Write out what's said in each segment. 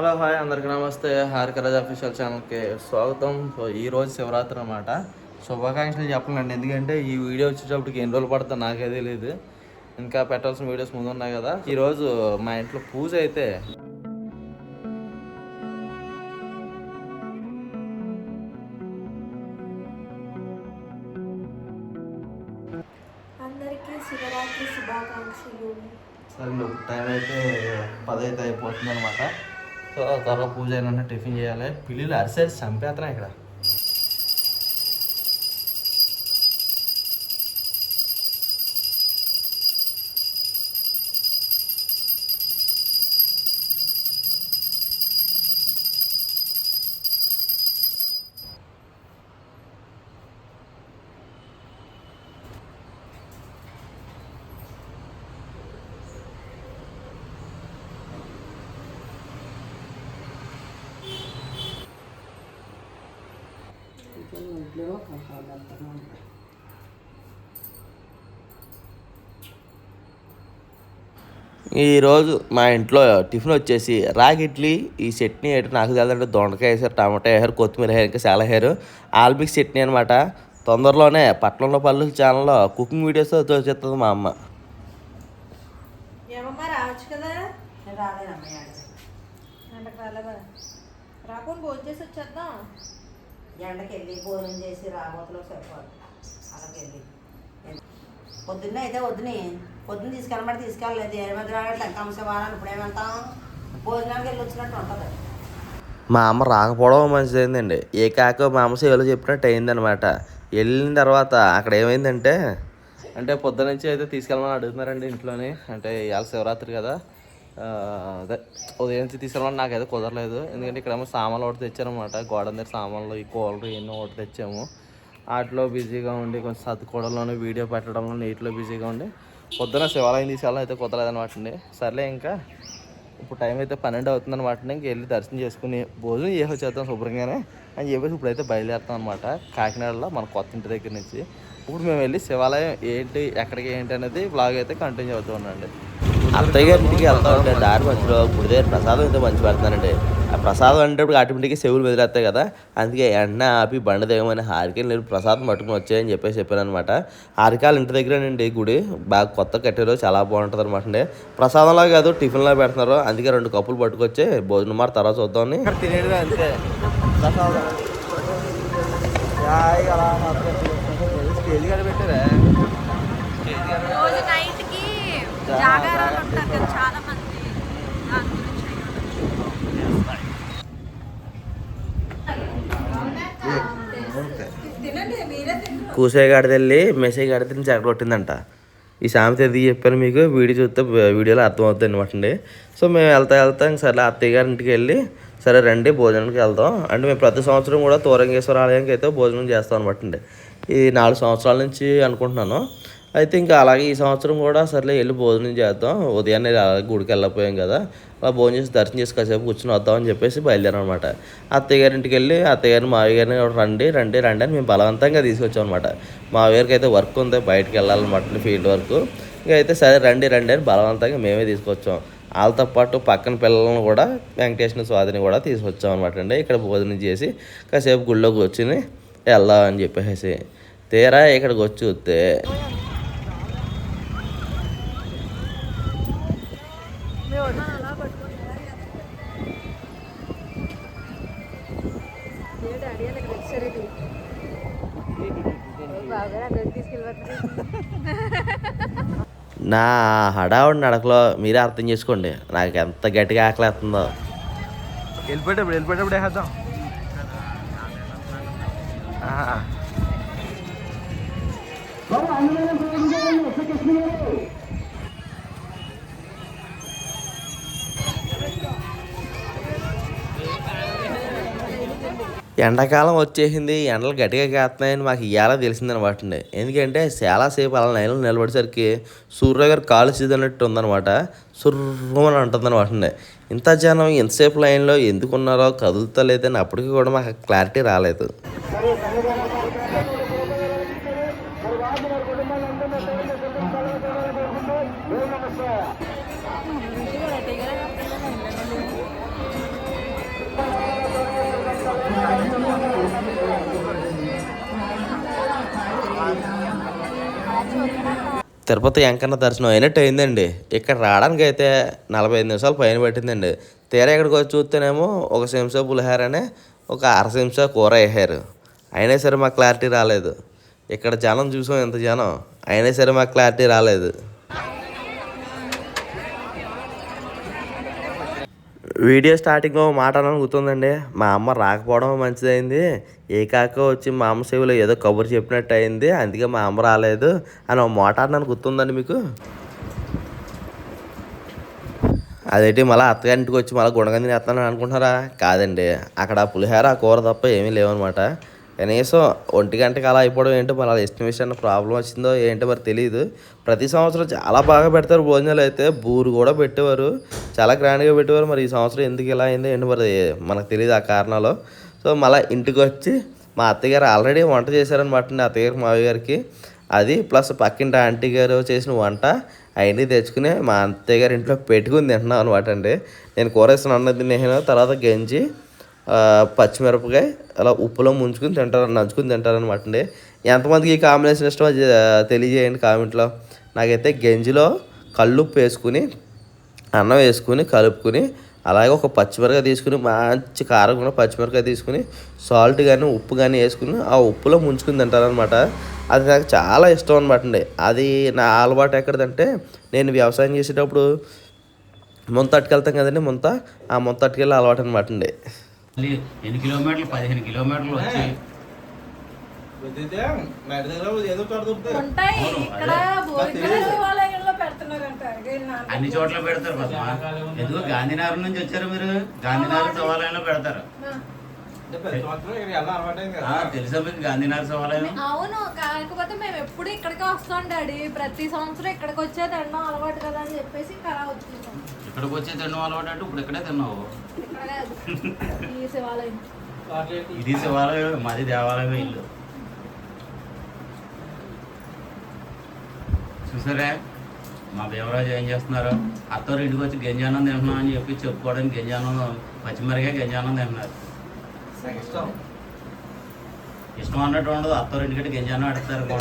Hello hi అందరికి నమస్తే. Harika Raj official ఛానల్కి స్వాగతం. సో ఈ రోజు శివరాత్రి అనమాట శుభాకాంక్షలు చెప్పలేండి. ఎందుకంటే ఈ వీడియో వచ్చేటప్పటికి ఎన్ని రోజులు పడుతుందో నాకే తెలియదు ఇంకా పెట్టాల్సిన వీడియోస్ ముందు ఉన్నాయి కదా. ఈరోజు మా ఇంట్లో పూజ అయితే అందరికీ శివరాత్రి శుభాకాంక్షలు. సరే టైం అయితే పది అయితే అయిపోతుంది అనమాట సో పూజ అయినా టిఫిన్ చేయాలి. పిల్లలు అరిసేసి చంపేస్తున్నాయి ఇక్కడ? ఈరోజు మా ఇంట్లో టిఫిన్ వచ్చేసి రాగి ఇడ్లీ ఈ చట్నీ ఏంటో నాకు తెలియదంటే దొండకాయ వేసారు టమాటా వేసారు కొత్తిమీర వేసారు ఇంకా చాలా వేసారు ఆల్బిక్ చట్నీ అనమాట తొందరలోనే పట్నంలో పళ్ళు ఛానల్లో కుకింగ్ వీడియోస్ వచ్చేస్తుంది మా అమ్మ. రాకుండా భోజనం చేసి వచ్చేద్దాం. ఎండకి వెళ్ళి భోజనం చేసి రాబోతులో సరిపోదు. అలాగే వెళ్ళి పొద్దున్న అయితే వద్దుని. పొద్దున్న తీసుకెళ్ళమంటే తీసుకెళ్ళలేదు. ఏ మధ్య టంకం ఇప్పుడు ఏమంటాం భోజనానికి వెళ్ళి వచ్చినట్టు ఉంటుంది. మా అమ్మ రాకపోవడం మంచిదైందండి. ఏ కాక మా అమ్మ సేవలో చెప్పినట్టు అయిందనమాట వెళ్ళిన తర్వాత అక్కడ ఏమైందంటే అంటే పొద్దున నుంచి అయితే తీసుకెళ్ళమని అడుగుతున్నారండి ఇంట్లోనే. అంటే ఇవాళ శివరాత్రి కదా. అదే ఉదయం నుంచి నాకు నాకైతే కుదరలేదు. ఎందుకంటే ఇక్కడ ఏమో సామాన్లు ఒకటి తెచ్చారనమాట గోడ దగ్గర సామాన్లు ఈ కూలర్ ఎన్నో ఒకటి తెచ్చాము. వాటిలో బిజీగా ఉండి కొంచెం సర్దుకోవడంలోనే వీడియో పెట్టడంలో నీటిలో బిజీగా ఉండి పొద్దున శివాలయం తీసుకెళ్ళడం అయితే కుదరలేదనమాట అండి. సర్లే ఇంకా ఇప్పుడు టైం అయితే పన్నెండు అవుతుంది అనమాట ఇంక వెళ్ళి దర్శనం చేసుకుని భోజనం చేసి వచ్చేద్దాం శుభ్రంగానే అని చెప్పేసి ఇప్పుడైతే బయలుదేరుతాం అనమాట కాకినాడలో మన కొత్త ఇంటి దగ్గర నుంచి. ఇప్పుడు మేము వెళ్ళి శివాలయం ఏంటి ఎక్కడికి ఏంటి అనేది బ్లాగ్ అయితే కంటిన్యూ అవుతూ ఉండండి అత్తయ్య గారి ఇంటికి వెళ్తా ఉంటే దారి మధ్యలో గుడి దగ్గర ప్రసాదం అయితే మంచి పెడతానండి ఆ ప్రసాదం అంటే ఆటోమేటిక్గా చెవులు మెదిలేస్తాయి కదా. అందుకే ఎండ ఆపి బండ దిగమని హారికలు నేను ప్రసాదం పట్టుకుని వచ్చాయని చెప్పేసి చెప్పాను అనమాట హారికాలు ఇంటి దగ్గరేనండి గుడి. బాగా కొత్త కట్టారు చాలా బాగుంటుంది అనమాట అండి. ప్రసాదంలా కాదు టిఫిన్లా పెడుతున్నారు. అందుకే రెండు కప్పులు పట్టుకొచ్చి భోజనం మాట తర్వాత చూద్దామని. తినేది అంతే. ప్రసాదం. పెట్టారా? జాగారాలు ఉంటారు కదా చాలా మంది దాని గురించి వెళ్ళి మెసేజ్ గాడిద నుంచి కొట్టిందంట. ఈ సామెత ఎందుకు చెప్పాను మీకు? వీడియో చూస్తే వీడియోలో అర్థమవుతుంది అనమాట అండి. సో మేము వెళ్తా వెళ్తా ఇంక సరే అత్తయ్య గారి ఇంటికి వెళ్ళి సరే రండి భోజనానికి వెళ్దాం. అంటే మేము ప్రతి సంవత్సరం కూడా తోరంగేశ్వర ఆలయానికి అయితే భోజనం చేస్తాం అనమాట అండి. ఈ నాలుగు సంవత్సరాల నుంచి అనుకుంటున్నాను. అయితే ఇంకా అలాగే ఈ సంవత్సరం కూడా సర్లే వెళ్ళి భోజనం చేద్దాం. ఉదయాన్నే గుడికి వెళ్ళిపోయాం కదా. అలా భోజనం చేసి దర్శనం చేసి కాసేపు కూర్చొని వద్దామని చెప్పేసి బయలుదేరాం అనమాట అత్తయ్య గారి ఇంటికి వెళ్ళి అత్తయ్య గారిని గారిని కూడా రండి రండి రండి అని మేము బలవంతంగా తీసుకొచ్చాం అనమాట మావయ్య అయితే వర్క్ ఉంది బయటకు వెళ్ళాలన్నమాట ఫీల్డ్ వర్క్. ఇంకా అయితే సరే రండి రండి అని బలవంతంగా మేమే తీసుకొచ్చాం. వాళ్ళతో పాటు పక్కన పిల్లలను కూడా వెంకటేశ్వర స్వాతిని కూడా తీసుకొచ్చాం అనమాట అండి. ఇక్కడ భోజనం చేసి కాసేపు గుళ్ళోకి కూర్చుని వెళ్దాం అని చెప్పేసి. తీరా ఇక్కడికి వచ్చి చూస్తే నా హడావుడి నడకలో మీరే అర్థం చేసుకోండి. నాకు ఎంత గట్టిగా ఆకలేస్తుందో వెళ్ళిపోయేటప్పుడు వెళ్ళిపోయేటప్పుడు వేసేద్దాం. ఎండాకాలం వచ్చేసింది ఎండలు గట్టిగా కాస్తున్నాయని మాకు ఇవాళ తెలిసింది అనమాట అండి ఎందుకంటే చాలాసేపు అలా నైలు నిలబడేసరికి సూర్య గారు కాలు అన్నట్టు ఉందన్నమాట. సుర్రమని అంటుంది అనమాట అండి ఇంత జనం ఎంతసేపు లైన్లో ఎందుకున్నారో కదులుతలేదని అప్పటికి కూడా మాకు క్లారిటీ రాలేదు. తిరుపతి వెంకన్న దర్శనం అయినట్టు అయిందండి. ఇక్కడ రావడానికి అయితే నలభై ఐదు నిమిషాలు పైన పట్టిందండి. తీరా ఇక్కడికి వచ్చి చూస్తేనేమో ఒక సెంసా పులిహారనే ఒక అర సెంసా కూర వేసారు అయినా సరే మాకు క్లారిటీ రాలేదు. ఇక్కడ జనం చూసాం ఎంత జనం. అయినా సరే మాకు క్లారిటీ రాలేదు. వీడియో స్టార్టింగ్ మాట అన్నాను గుర్తుందండి. మా అమ్మ రాకపోవడం మంచిదైంది. ఏ కాక వచ్చి మా అమ్మ సేవలో ఏదో కబురు చెప్పినట్టు అయింది అందుకే మా అమ్మ రాలేదు అని ఒక మాట అన్నాను గుర్తుందండి మీకు? అదేంటి మళ్ళీ అత్తగారింటికి వచ్చి మళ్ళీ గుణగం తినేస్తాను అనుకుంటున్నారా? కాదండి అక్కడ పులిహోర ఆ కూర తప్ప ఏమీ లేవన్నమాట. కనీసం ఒంటి గంటకి అలా అయిపోవడం ఏంటో మరి అలా ఎస్టిమేషన్ ప్రాబ్లం వచ్చిందో ఏంటో మరి తెలియదు ప్రతి సంవత్సరం చాలా బాగా పెడతారు భోజనాలు అయితే బూరు కూడా పెట్టేవారు. చాలా గ్రాండ్గా పెట్టేవారు మరి ఈ సంవత్సరం ఎందుకు ఇలా అయిందో ఏంటో మరి మనకు తెలియదు ఆ కారణాలు. సో మళ్ళీ ఇంటికి వచ్చి మా అత్తగారు ఆల్రెడీ వంట చేశారనమాట అండి అత్తగారు మావి గారికి. అది ప్లస్ పక్కింటి ఆంటీ గారు చేసిన వంట అవన్నీ తెచ్చుకుని మా అత్తయ్య గారి ఇంట్లో పెట్టుకుని తింటున్నాం అనమాట అండి. నేను కూర వేసిన అన్నది నేను తర్వాత గంజి పచ్చిమిరపకాయ అలా ఉప్పులో ముంచుకుని తింటారు నంచుకుని తింటారనమాట అండి. ఎంతమందికి ఈ కాంబినేషన్ ఇష్టమో తెలియజేయండి కామెంట్లో. నాకైతే గంజిలో కళ్ళుప్పు వేసుకుని అన్నం వేసుకుని కలుపుకుని అలాగే ఒక పచ్చిమిరకాయ తీసుకుని మంచి కారం కూడా పచ్చిమిరకాయ తీసుకుని సాల్ట్ కానీ ఉప్పు కానీ వేసుకుని ఆ ఉప్పులో ముంచుకుని తింటారనమాట అది నాకు చాలా ఇష్టం అనమాట అండి. అది నా అలవాటు ఎక్కడిదంటే నేను వ్యవసాయం చేసేటప్పుడు ముంత అట్టుకెళ్తాం కదండి ముంత ఆ ముంత అట్టుకెళ్ళి అలవాటు అనమాట అండి. ఎన్ని కిలోమీటర్లు? పదిహేను కిలోమీటర్లు వచ్చి. ఉంటాయి. ఇక్కడ అన్ని చోట్ల పెడతారు పద్మ ఎందుకు గాంధీనగర్ నుంచి వచ్చారు మీరు? గాంధీనగర్ సవాలయంలో పెడతారు. ఆ, తెలుసా మీకు గాంధీనగర్ సవాలయం? అవును కాకపోతే మేము ఎప్పుడు ఇక్కడికే వస్తాం డాడీ. ప్రతి సంవత్సరం ఇక్కడికి వచ్చే తినడం అలవాటు కదా అని చెప్పేసి ఇంకా అలా వచ్చేసాం. ఇక్కడికి వచ్చి తినడం అలవాటు అంటే ఇప్పుడు ఇక్కడే తిన్నావు. ఇక్కడ కాదు. ఈ శివాలయం. ఇది శివాలయం మాది దేవాలయం ఇల్లు. చూసారా? మా భీమరాజు ఏం చేస్తున్నారు? అత్తవారు ఇంటికి వచ్చి గంజానం తింటున్నాం అని చెప్పి చెప్పుకోవడానికి గంజానం పచ్చిమిరకాయ గంజానం తింటున్నారు. ఇష్టం. అన్నట్టు ఉండదు. అత్తవారు ఇంటికి గంజానం పెట్టాలన్నా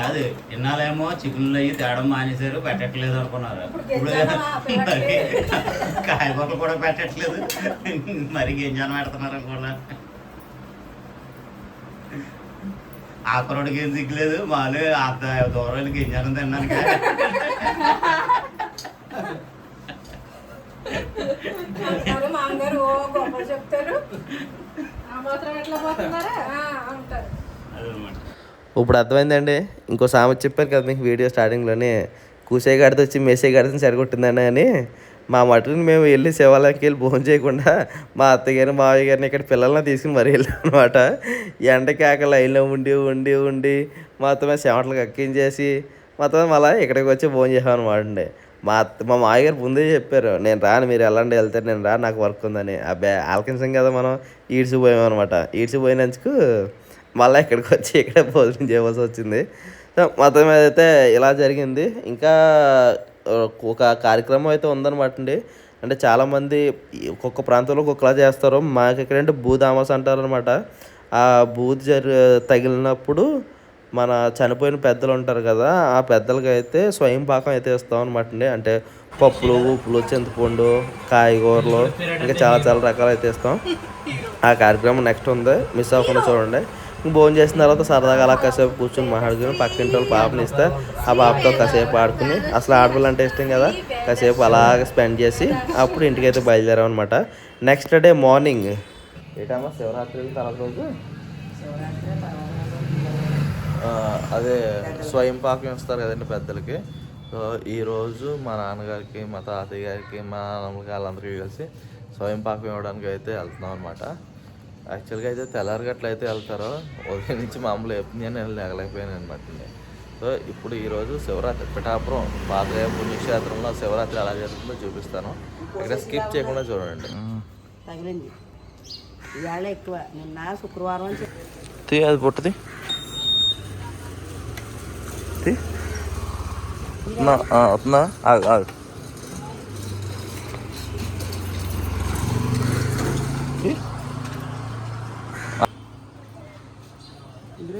కాదు ఇన్నాళ్ళేమో చికెన్లు అయ్యి తేడం మానేశారు పెట్టట్లేదు అనుకున్నారు. ఇప్పుడు కాయగూరలు కూడా పెట్టట్లేదు. మరి గంజానం పెడుతున్నారు కూడా ఆకురోడికి ఏం దిక్కులేదు మాలు అంత దూరం వెళ్ళి గంజానం తిన్నాను మామగారు ఓ గొప్పలు చెప్తారు. ఇప్పుడు అర్థమైందండి. ఇంకో సామెత చెప్పారు కదా మీకు వీడియో స్టార్టింగ్లోనే కూసే గాడితో వచ్చి మెసే గాడితో సరిగొట్టిందని అని. మా మటన్ మేము వెళ్ళి శివాలయంకి వెళ్ళి భోజనం చేయకుండా మా అత్తగారిని మావయ్య గారిని ఇక్కడ పిల్లల్ని తీసుకుని మరీ వెళ్ళాం అనమాట ఎండకి ఆక లైన్లో ఉండి ఉండి ఉండి మొత్తం చెమటలు కక్కించేసి మొత్తం మళ్ళీ ఇక్కడికి వచ్చి భోజనం చేసాం అనమాట అండి మా అత్త మా మామయ్యగారు ముందే చెప్పారు నేను రాను మీరు వెళ్ళండి వెళ్తారు నేను రా నాకు వర్క్ ఉందని. అబ్బాయి ఆలకించాం కదా మనం ఈడ్చిపోయాం అనమాట ఈడ్చిపోయినందుకు మళ్ళీ ఇక్కడికి వచ్చి ఇక్కడ భోజనం చేయవలసి వచ్చింది. సో మొత్తం అయితే ఇలా జరిగింది. ఇంకా ఒక కార్యక్రమం అయితే ఉందన్నమాట అండి. అంటే చాలామంది ఈ ఒక్కొక్క ప్రాంతంలో ఒక్కొక్కలా చేస్తారు మాకు ఎక్కడంటే భూదామస్ అంటారనమాట ఆ బూది జరి తగిలినప్పుడు మన చనిపోయిన పెద్దలు ఉంటారు కదా ఆ పెద్దలకి అయితే స్వయం పాకం అయితే ఇస్తాం అనమాట అండి. అంటే పప్పులు ఉప్పులు చింతపండు కాయగూరలు ఇంకా చాలా చాలా రకాలు అయితే ఇస్తాం. ఆ కార్యక్రమం నెక్స్ట్ ఉంది. మిస్ అవ్వకుండా చూడండి. భోజనం చేసిన తర్వాత సరదాగా అలా కాసేపు కూర్చొని మాట్లాడుకుని పక్కింటి వాళ్ళు పాపని ఇస్తే ఆ పాపతో కాసేపు ఆడుకుని అసలు ఆడపిల్ల అంటే ఇష్టం కదా కాసేపు అలాగ స్పెండ్ చేసి అప్పుడు ఇంటికి అయితే బయలుదేరాం అనమాట నెక్స్ట్ డే మార్నింగ్ ఏటమ్మా? శివరాత్రి తర్వాత రోజు? అదే స్వయం పాకం ఇస్తారు కదండి పెద్దలకి. సో ఈరోజు మా నాన్నగారికి మా తాతయ్య గారికి మా నాన్నమ్మకి వాళ్ళందరికీ కలిసి స్వయం పాకం ఇవ్వడానికి అయితే వెళ్తున్నాం అనమాట యాక్చువల్గా అయితే తెల్లారి గట్ల అయితే వెళ్తారో ఉదయం నుంచి మామూలు ఎప్పుడు నేను లేగలేకపోయాను అనమాట సో ఇప్పుడు ఈరోజు శివరాత్రి పిఠాపురం పాతయ్య పుణ్యక్షేత్రంలో శివరాత్రి ఎలా జరుగుతుందో చూపిస్తాను. ఇక్కడ స్కిప్ చేయకుండా చూడండి. తగిలింది. ఇవాళ ఎక్కువ నిన్న శుక్రవారం తీ అది పుట్టది తీ. వస్తుందా? ఆగు ఆగు తీ. ఇందులో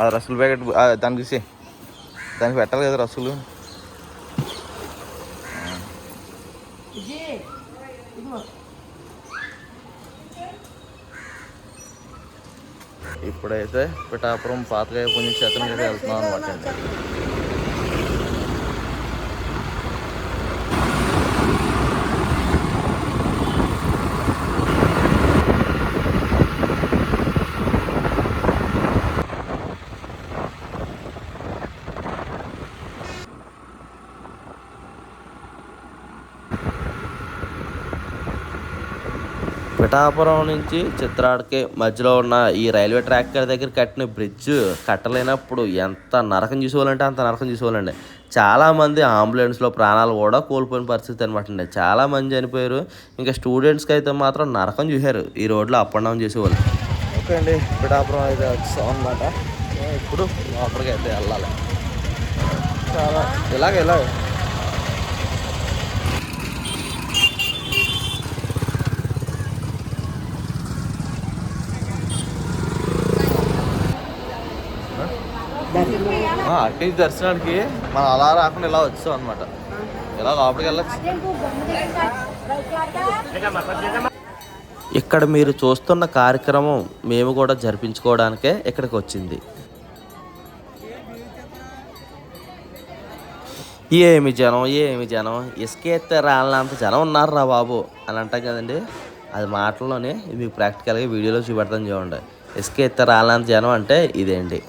అది రసూలు ప్యాకెట్ దానికి దానికి పెట్టాలి కదా రసూలు. ఇప్పుడైతే పిఠాపురం పాతకాయ పుణ్యక్షేత్రం అయితే వెళ్తున్నాం అనమాట పిఠాపురం నుంచి చిత్రాడకి మధ్యలో ఉన్న ఈ రైల్వే ట్రాక్ దగ్గర కట్టిన బ్రిడ్జ్ కట్టలేనప్పుడు ఎంత నరకం చూసేవాళ్ళంటే అంత నరకం చూసేవాళ్ళండి. చాలామంది అంబులెన్స్లో ప్రాణాలు కూడా కోల్పోయిన పరిస్థితి అనమాట అండి. చాలామంది చనిపోయారు. ఇంకా స్టూడెంట్స్కి అయితే మాత్రం నరకం చూశారు. ఈ రోడ్లో అప్ అండ్ డౌన్ చేసేవాళ్ళు. ఓకే అండి. పిఠాపురం అయితే వచ్చాం అనమాట ఇప్పుడు లోపలికి అయితే వెళ్ళాలి. చాలా ఇలాగ ఇలాగ. అటు దర్శనానికి మనం అలా రాకుండా ఇలా వచ్చాం అనమాట ఇలా లోపలికి వెళ్ళచ్చు. ఇక్కడ మీరు చూస్తున్న కార్యక్రమం మేము కూడా జరిపించుకోవడానికే ఇక్కడికి వచ్చింది. ఏమి జనం ఏమి జనం? ఇసుకెత్తే రాళ్ళంత జనం ఉన్నారు రా బాబు అని అంటాం కదండి. అది మాటల్లోనే మీకు ప్రాక్టికల్గా వీడియోలో చూపెడతాను చూడండి. ఇసుకెత్తే రాళ్ళంత జనం అంటే ఇదేంటి?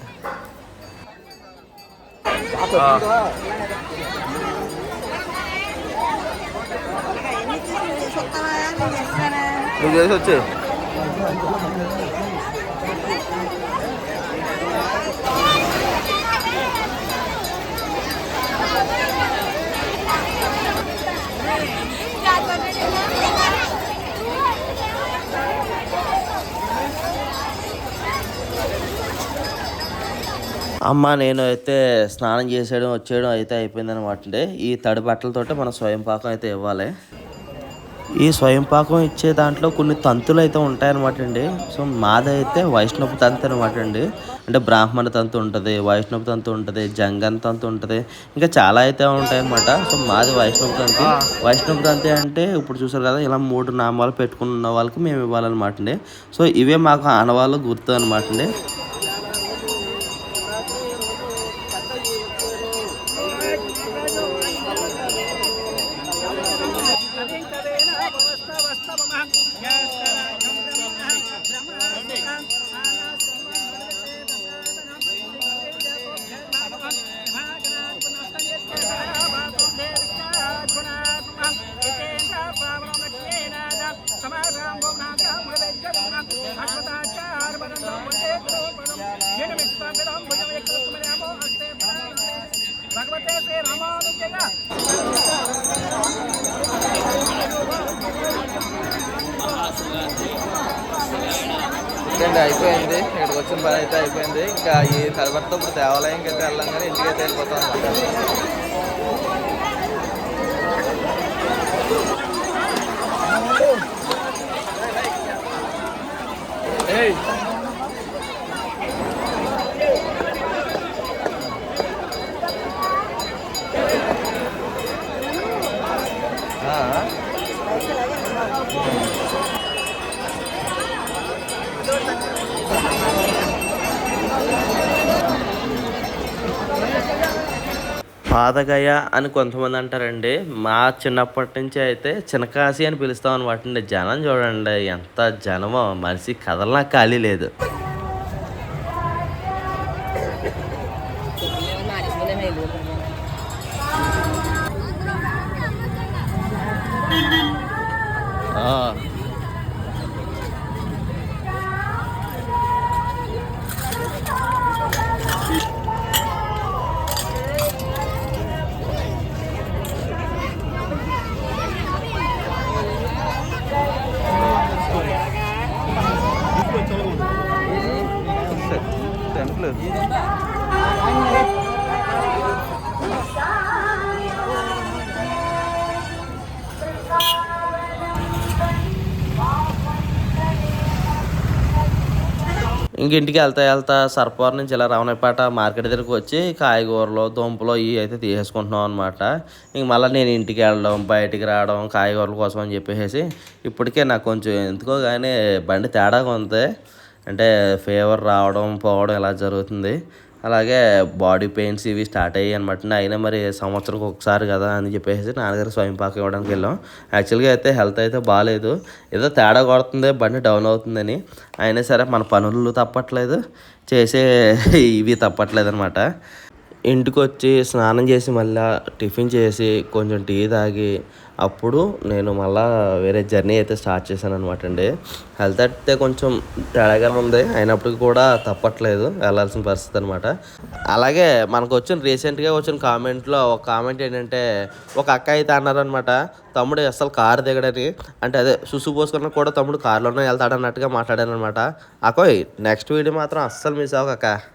నువ్వు చేసి వచ్చే అమ్మ నేను అయితే స్నానం చేసేయడం వచ్చేయడం అయితే అయిపోయింది అనమాట అండి. ఈ తడి బట్టలతోటే మనం స్వయం పాకం అయితే ఇవ్వాలి. ఈ స్వయం పాకం ఇచ్చే దాంట్లో కొన్ని తంతులు అయితే ఉంటాయన్నమాట అండి. సో మాదైతే వైష్ణవ తంతు అనమాట అండి. అంటే బ్రాహ్మణ తంతు ఉంటుంది వైష్ణవ తంతు ఉంటుంది జంగన్ తంతు ఉంటుంది ఇంకా చాలా అయితే ఉంటాయన్నమాట. సో మాది వైష్ణవ తంతి. వైష్ణవ తంతి అంటే ఇప్పుడు చూసారు కదా ఇలా మూడు నామాలు పెట్టుకున్న వాళ్ళకి మేము ఇవ్వాలన్నమాట అండి. సో ఇవే మాకు ఆనవాళ్ళు గుర్తు అనమాట అండి. పని అయితే అయిపోయింది. ఇంకా ఈ తర్వాత ఇప్పుడు దేవాలయంకి అయితే వెళ్ళాం కానీ ఇంటికి అయితే వెళ్ళిపోతాం అనమాట అని కొంతమంది అంటారండి. మా చిన్నప్పటి నుంచి అయితే చిన్నకాశి అని పిలుస్తాం అనమాట అండి జనం చూడండి ఎంత జనమో మనిషి కదలనా ఖాళీ లేదు. ఇంక ఇంటికి వెళ్తా వెళ్తా సర్పవరం నుంచి ఇలా రమణపేట మార్కెట్ దగ్గరకు వచ్చి కాయగూరలు దుంపలు ఇవి అయితే తీసేసుకుంటున్నాం అనమాట ఇంక మళ్ళీ నేను ఇంటికి వెళ్ళడం బయటికి రావడం కాయగూరల కోసం అని చెప్పేసి ఇప్పటికే నాకు కొంచెం ఎందుకో కానీ బండి తేడాగా ఉంది. అంటే ఫీవర్ రావడం పోవడం ఇలా జరుగుతుంది. అలాగే బాడీ పెయిన్స్ ఇవి స్టార్ట్ అయ్యాయి అనమాట. అయినా మరి సంవత్సరంకి ఒకసారి కదా అని చెప్పేసి నాన్నగారు స్వయం పాక ఇవ్వడానికి వెళ్ళాం. యాక్చువల్గా అయితే హెల్త్ అయితే బాగాలేదు. ఏదో తేడా కొడుతుంది బండి డౌన్ అవుతుందని. అయినా సరే మన పనులు తప్పట్లేదు. చేసే ఇవి తప్పట్లేదు అనమాట. ఇంటికి వచ్చి స్నానం చేసి మళ్ళీ టిఫిన్ చేసి కొంచెం టీ తాగి అప్పుడు నేను మళ్ళా వేరే జర్నీ అయితే స్టార్ట్ చేశాను అనమాట అండి. హెల్త్ అయితే కొంచెం తేడాగా ఉంది. అయినప్పటికీ కూడా తప్పట్లేదు. వెళ్ళాల్సిన పరిస్థితి అనమాట అలాగే మనకు వచ్చిన రీసెంట్గా వచ్చిన కామెంట్లో ఒక కామెంట్ ఏంటంటే ఒక అక్క అయితే అన్నారనమాట తమ్ముడు అసలు కారు దిగడని. అంటే అదే సుసు పోసుకున్నా కూడా తమ్ముడు కారులోనే వెళ్తాడన్నట్టుగా మాట్లాడాను అనమాట అకోయ్ నెక్స్ట్ వీడియో మాత్రం అస్సలు మిస్ అవ్వక